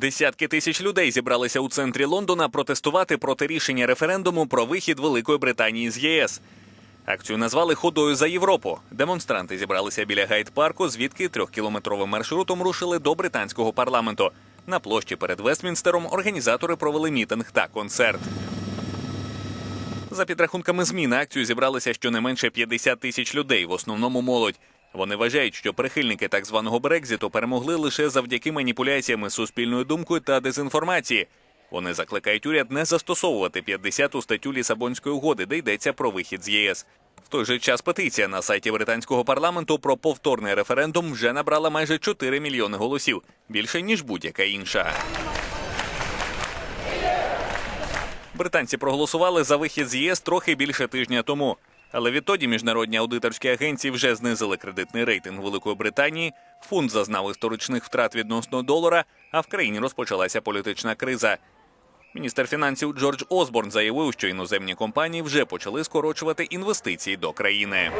Десятки тисяч людей зібралися у центрі Лондона протестувати проти рішення референдуму про вихід Великої Британії з ЄС. Акцію назвали ходою за Європу. Демонстранти зібралися біля гайд-парку, звідки трьохкілометровим маршрутом рушили до британського парламенту. На площі перед Вестмінстером організатори провели мітинг та концерт. За підрахунками ЗМІ на акцію зібралися щонайменше 50 тисяч людей, в основному молодь. Вони вважають, що прихильники так званого Брекзиту перемогли лише завдяки маніпуляціями суспільною думкою та дезінформації. Вони закликають уряд не застосовувати 50-ту статтю Лісабонської угоди, де йдеться про вихід з ЄС. В той же час петиція на сайті британського парламенту про повторний референдум вже набрала майже 4 мільйони голосів більше ніж будь-яка інша. Британці проголосували за вихід з ЄС трохи більше тижня тому. Але відтоді міжнародні аудиторські агенції вже знизили кредитний рейтинг Великої Британії. Фунт зазнав історичних втрат відносно долара, а в країні розпочалася політична криза. Міністр фінансів Джордж Осборн заявив, що іноземні компанії вже почали скорочувати інвестиції до країни.